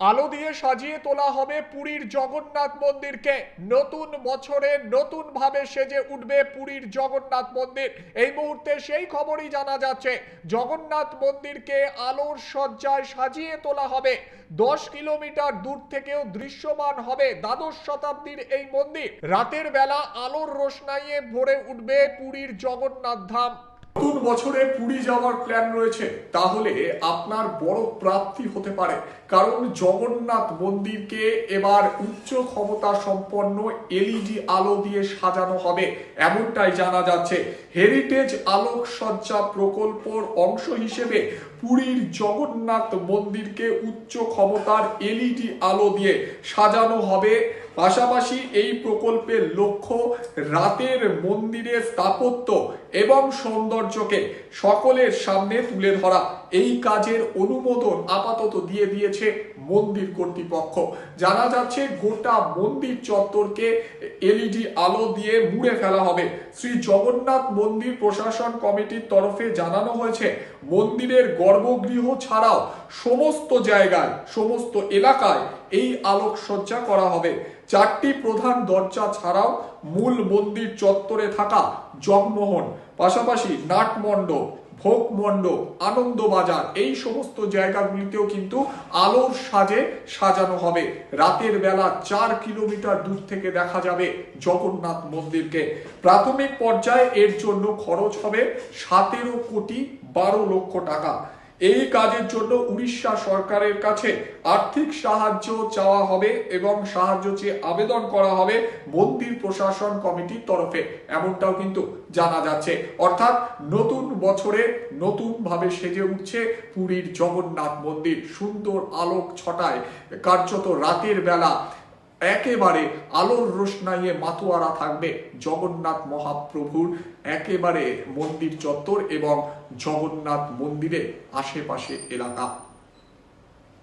আলো দিয়ে সাজিয়ে তোলা হবে পুরীর জগন্নাথ মন্দিরকে। নতুন বছরে নতুন ভাবে সেজে উঠবে পুরীর জগন্নাথ মন্দির। এই মুহূর্তে সেই খবরই জানা যাচ্ছে, জগন্নাথ মন্দিরকে আলোর সজ্জায় সাজিয়ে তোলা হবে। দশ কিলোমিটার দূর থেকেও দৃশ্যমান হবে দ্বাদশ শতাব্দীর এই মন্দির। রাতের বেলা আলোর রোশনাইয়ে ভরে উঠবে পুরীর জগন্নাথ ধাম। নতুন বছরে পুরী যাওয়ার প্ল্যান রয়েছে। তাহলে আপনার বড় প্রাপ্তি হতে পারে। কারণ জগন্নাথ মন্দিরকে এবার উচ্চ ক্ষমতা সম্পন্ন এলইডি আলো দিয়ে সাজানো হবে, এমনটাই জানা যাচ্ছে। হেরিটেজ আলোকসজ্জা প্রকল্পর অংশ হিসেবে পুরীর জগন্নাথ মন্দিরকে উচ্চ ক্ষমতার এলইডি আলো দিয়ে সাজানো হবে। পাশাপাশি এই প্রকল্পের লক্ষ্য রাতের মন্দিরের স্থাপত্য এবং সৌন্দর্যকে সকলের সামনে তুলে ধরা। এই কাজের অনুমোদন আপাতত দিয়ে দিয়েছে মন্দির কর্তৃপক্ষ। জানা যাচ্ছে, গোটা মন্দির চত্বরকে এলইডি আলো দিয়ে মুড়ে ফেলা হবে। শ্রী জগন্নাথ মন্দির প্রশাসন কমিটির তরফে জানানো হয়েছে, মন্দিরের গর্ভগৃহ ছাড়াও সমস্ত জায়গায়, সমস্ত এলাকায় এই আলোকসজ্জা করা হবে। চারটি প্রধান দরজা ছাড়াও মূল মন্দির চত্বরে থাকা জগমোহন, পাশাপাশি নাটমণ্ডপ ভোগ মণ্ডপ, আনন্দবাজার এই সমস্ত জায়গাগুলিতেও কিন্তু আলোর সাজে সাজানো হবে। রাতের বেলা চার কিলোমিটার দূর থেকে দেখা যাবে জগন্নাথ মন্দিরকে। প্রাথমিক পর্যায়ে এর জন্য খরচ হবে সতেরো কোটি বারো লক্ষ টাকা। এই কাজের জন্য উড়িষ্যা সরকারের কাছে আর্থিক সাহায্য চাওয়া হবে এবং সাহায্য চেয়ে আবেদন করা হবে মন্দির প্রশাসন কমিটির তরফে। এমনটাও কিন্তু জানা যাচ্ছে। অর্থাৎ নতুন বছরে নতুন ভাবে সেজে উঠছে পুরীর জগন্নাথ মন্দির। সুন্দর আলোক ছটায়। কার্যত রাতের বেলা একেবারে আলোর রোশনাইয়ে মাতোয়ারা থাকবে জগন্নাথ মহাপ্রভুর। একেবারে মন্দির চত্বর এবং জগন্নাথ মন্দিরের আশেপাশে এলাকা।